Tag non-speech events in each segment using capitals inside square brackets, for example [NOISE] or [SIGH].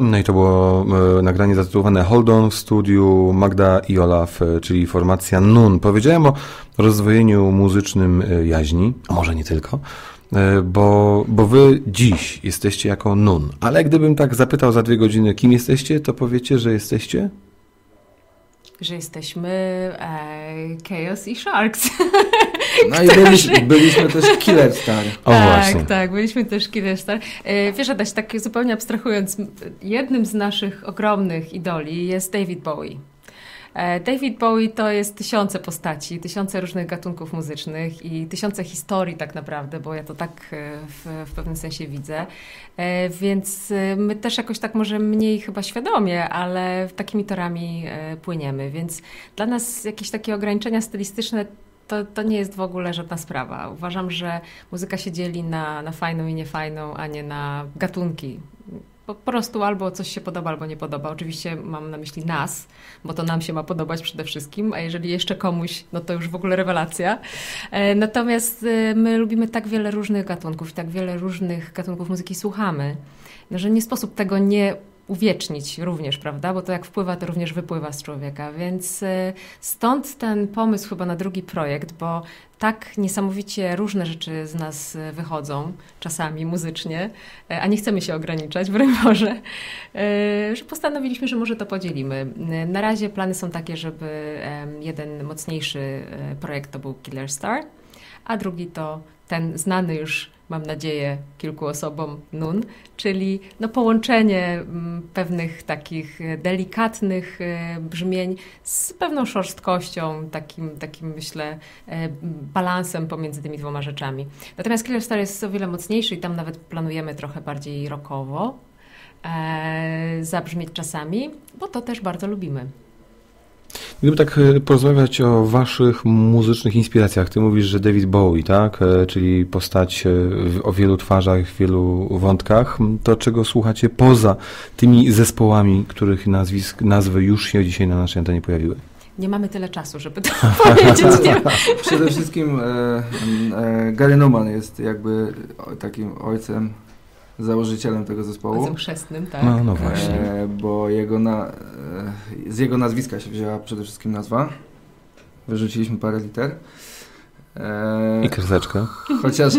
No i to było e, nagranie zatytułowane Hold On w studiu Magda i Olaf, e, czyli formacja NUN. Powiedziałem o rozdwojeniu muzycznym e, jaźni, a może nie tylko, bo, bo wy dziś jesteście jako NUN. Ale gdybym tak zapytał za dwie godziny, kim jesteście, to powiecie, że jesteście? Że jesteśmy e, Chaos i Sharks. [LAUGHS] No i byliśmy, byliśmy też Killer Star. O tak, właśnie. tak, byliśmy też Killer Star. E, wiesz, Adaś, tak zupełnie abstrahując, jednym z naszych ogromnych idoli jest David Bowie. E, David Bowie to jest tysiące postaci, tysiące różnych gatunków muzycznych i tysiące historii tak naprawdę, bo ja to tak e, w, w pewnym sensie widzę. Więc my też jakoś tak może mniej chyba świadomie, ale takimi torami płyniemy. Więc dla nas jakieś takie ograniczenia stylistyczne to, to nie jest w ogóle żadna sprawa. Uważam, że muzyka się dzieli na, na fajną i niefajną, a nie na gatunki. Po, prostu albo coś się podoba, albo nie podoba. Oczywiście mam na myśli nas, bo to nam się ma podobać przede wszystkim, a jeżeli jeszcze komuś, no to już w ogóle rewelacja. E, Natomiast e, my lubimy tak wiele różnych gatunków i tak wiele różnych gatunków muzyki słuchamy, że nie sposób tego nie uwiecznić również, prawda? Bo to jak wpływa, to również wypływa z człowieka. Więc e, stąd ten pomysł chyba na drugi projekt, bo tak niesamowicie różne rzeczy z nas e, wychodzą, czasami muzycznie, e, a nie chcemy się ograniczać, broń Boże, e, że postanowiliśmy, że może to podzielimy. Na razie plany są takie, żeby jeden mocniejszy projekt to był Killer Star, a drugi to ten znany już, mam nadzieję, kilku osobom NUN, czyli no, połączenie mm, pewnych takich delikatnych e, brzmień z pewną szorstkością, takim, takim myślę, e, balansem pomiędzy tymi dwoma rzeczami. Natomiast Killer Star jest o wiele mocniejszy i tam nawet planujemy trochę bardziej rockowo e, zabrzmieć czasami, bo to też bardzo lubimy. Gdyby tak e, porozmawiać o waszych muzycznych inspiracjach, ty mówisz, że David Bowie, tak? E, Czyli postać e, o wielu twarzach, w wielu wątkach. To czego słuchacie poza tymi zespołami, których nazwisk, nazwy już się dzisiaj na naszej antenie pojawiły? Nie mamy tyle czasu, żeby to [LAUGHS] powiedzieć. Nie? Przede wszystkim e, e, Gary Numan jest jakby takim ojcem, założycielem tego zespołu. Chrzestnym, tak. No, no właśnie. E, bo jego na, e, z jego nazwiska się wzięła przede wszystkim nazwa. Wyrzuciliśmy parę liter. E, I kreseczkę. chociaż,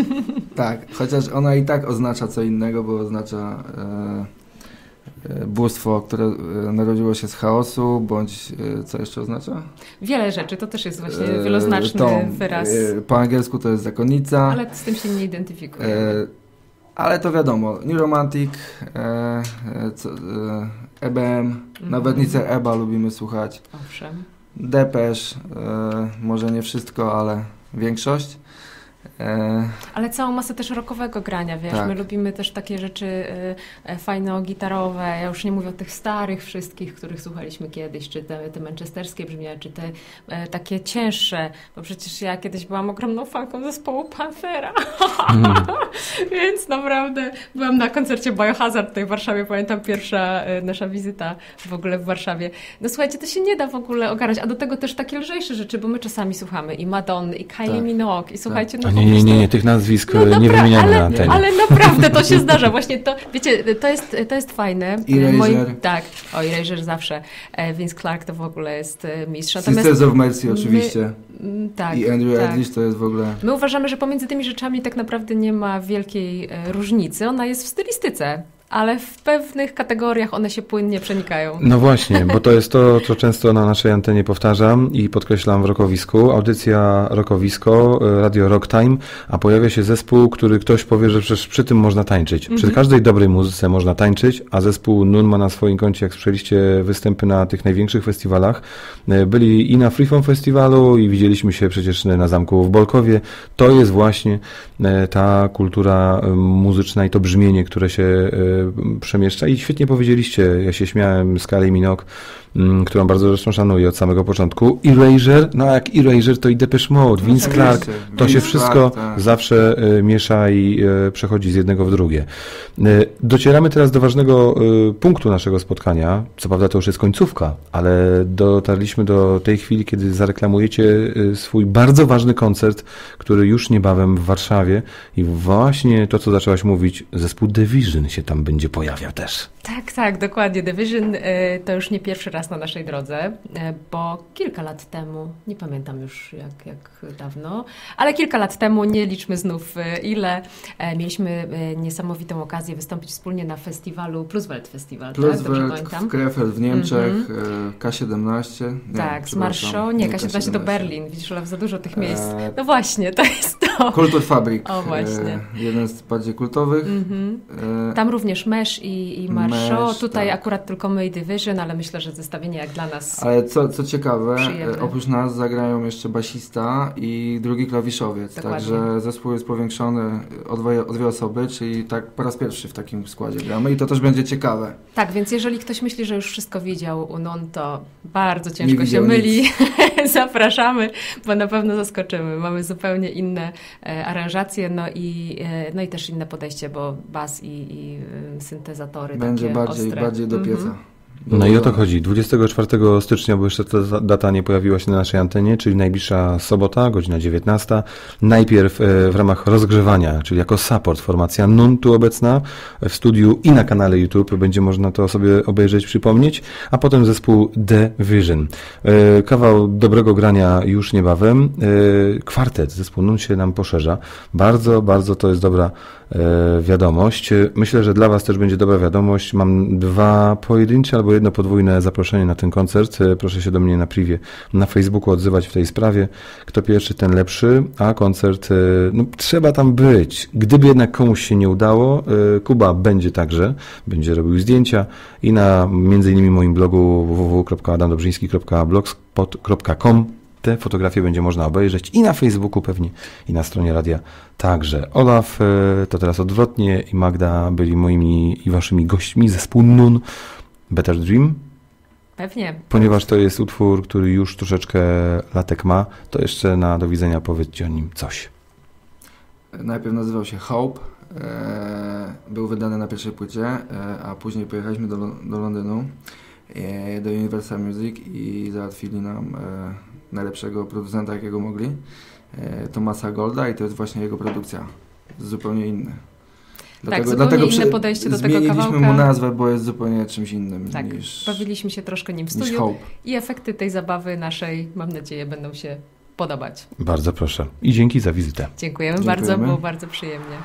tak, chociaż ona i tak oznacza co innego, bo oznacza e, e, bóstwo, które e, narodziło się z chaosu, bądź co jeszcze oznacza? Wiele rzeczy, to też jest właśnie E, wieloznaczny to, wyraz, e, po angielsku to jest zakonnica. ale z tym się nie identyfikuję. Ale to wiadomo, New Romantic, e, e, co, e, EBM, nawet Nicer Eba lubimy słuchać. Owszem. Depesz, e, może nie wszystko, ale większość. E, Ale całą masę też rockowego grania, wiesz, Tak. my lubimy też takie rzeczy y, e, fajno-gitarowe, ja już nie mówię o tych starych wszystkich, których słuchaliśmy kiedyś, czy te, te manchesterskie brzmienia, czy te e, takie cięższe, bo przecież ja kiedyś byłam ogromną fanką zespołu Panthera, [LAUGHS] więc naprawdę byłam na koncercie Biohazard tutaj w Warszawie, pamiętam pierwsza e, nasza wizyta w ogóle w Warszawie. No słuchajcie, to się nie da w ogóle ogarnąć, a do tego też takie lżejsze rzeczy, bo my czasami słuchamy i Madonny, i Kylie Tak. Minogue, i słuchajcie, no A po nie, nie, nie, nie, tych nazwisk no nie wymieniamy ale, na antenie. ale naprawdę to się [LAUGHS] zdarza. Właśnie to, wiecie, to jest, to jest fajne. Erasure. tak, o Erasure zawsze. E, Vince Clark to w ogóle jest e, mistrz. Natomiast, Sisters of Mercy my- oczywiście. mm, tak, I Andrew tak. To jest w ogóle... My uważamy, że pomiędzy tymi rzeczami tak naprawdę nie ma wielkiej e, różnicy. Ona jest w stylistyce, ale w pewnych kategoriach one się płynnie przenikają. No właśnie, bo to jest to, co często na naszej antenie powtarzam i podkreślam w Rokowisku. Audycja Rokowisko, e, Radio Rock Time, a pojawia się zespół, który ktoś powie, że przecież przy tym można tańczyć. Przy Mhm. każdej dobrej muzyce można tańczyć, a zespół Nun ma na swoim koncie, jak słyszeliście, występy na tych największych festiwalach. E, Byli i na Freeform Festiwalu i widzieliśmy się przecież na zamku w Bolkowie. To jest właśnie e, ta kultura muzyczna i to brzmienie, które się przemieszcza. I świetnie powiedzieliście, ja się śmiałem z Kali Minogue, mm, którą bardzo zresztą szanuję od samego początku. Erasure, no a jak Erasure, to i Depeche Mode, Vince Oczywiście, Clark, to Vince się wszystko Clark, tak. zawsze e, miesza i e, przechodzi z jednego w drugie. E, Docieramy teraz do ważnego punktu naszego spotkania. Co prawda to już jest końcówka, ale dotarliśmy do tej chwili, kiedy zareklamujecie swój bardzo ważny koncert, który już niebawem w Warszawie i właśnie to, co zaczęłaś mówić, zespół Division się tam będzie będzie pojawiał też. Tak, tak, dokładnie. Division e, to już nie pierwszy raz na naszej drodze, e, bo kilka lat temu, nie pamiętam już jak, jak dawno, ale kilka lat temu, nie liczmy znów e, ile, mieliśmy niesamowitą okazję wystąpić wspólnie na festiwalu Pluswelt Festival. Pluswelt tak? w Krefeld w Niemczech, mm -hmm. K17. Nie, tak, z Marshow, nie, K17 to Berlin, widzisz, ale za dużo tych miejsc. No właśnie, to jest to. Kulturfabrik. O właśnie. jeden z bardziej kultowych. Mm -hmm. e... Tam również Mesh i, i Marshow Mesh, Tutaj tak. akurat tylko My Division, ale myślę, że zestawienie jak dla nas. Ale co, co ciekawe, przyjemne. oprócz nas zagrają jeszcze basista i drugi klawiszowiec. Dokładnie. Także zespół jest powiększony o dwie, o dwie osoby, czyli tak po raz pierwszy w takim składzie gramy i to też będzie ciekawe. Tak, więc jeżeli ktoś myśli, że już wszystko widział u Non, to bardzo ciężko się myli. [LAUGHS] Zapraszamy, bo na pewno zaskoczymy. Mamy zupełnie inne e, aranżacje, no i, e, no i też inne podejście, bo bas i, i e, syntezatory będzie będzie bardziej, ostre. bardziej do pieca. Mm -hmm. No i o to chodzi. 24 stycznia, bo jeszcze ta data nie pojawiła się na naszej antenie, czyli najbliższa sobota, godzina 19. Najpierw e, w ramach rozgrzewania, czyli jako support, formacja NUN tu obecna w studiu i na kanale YouTube. Będzie można to sobie obejrzeć, przypomnieć, a potem zespół The Vision. E, kawał dobrego grania już niebawem. E, kwartet, zespół NUN się nam poszerza. Bardzo, bardzo to jest dobra wiadomość. Myślę, że dla Was też będzie dobra wiadomość. Mam dwa pojedyncze albo jedno podwójne zaproszenie na ten koncert. E, proszę się do mnie na privie na Facebooku odzywać w tej sprawie. Kto pierwszy, ten lepszy, a koncert, e, no trzeba tam być. Gdyby jednak komuś się nie udało, e, Kuba będzie także, będzie robił zdjęcia i na między innymi moim blogu www.adamdobrzyński.blogspot.com te fotografie będzie można obejrzeć i na Facebooku pewnie, i na stronie radia także. Olaf to teraz odwrotnie i Magda byli moimi i waszymi gośćmi zespół NUN. Better Dream? Pewnie. Ponieważ to jest utwór, który już troszeczkę latek ma, to jeszcze na do widzenia powiedzcie o nim coś. Najpierw nazywał się Hope. E, był wydany na pierwszej płycie, e, a później pojechaliśmy do, do Londynu, e, do Universal Music i załatwili nam najlepszego producenta, jakiego mogli, Tomasa Golda i to jest właśnie jego produkcja. Zupełnie inny. Dlatego, tak, dlatego inne podejście do tego kawałka. Mu nazwę, bo jest zupełnie czymś innym tak, niż bawiliśmy się troszkę nim w studiu i efekty tej zabawy naszej, mam nadzieję, będą się podobać. Bardzo proszę i dzięki za wizytę. Dziękujemy, Dziękujemy. bardzo, było bardzo przyjemnie.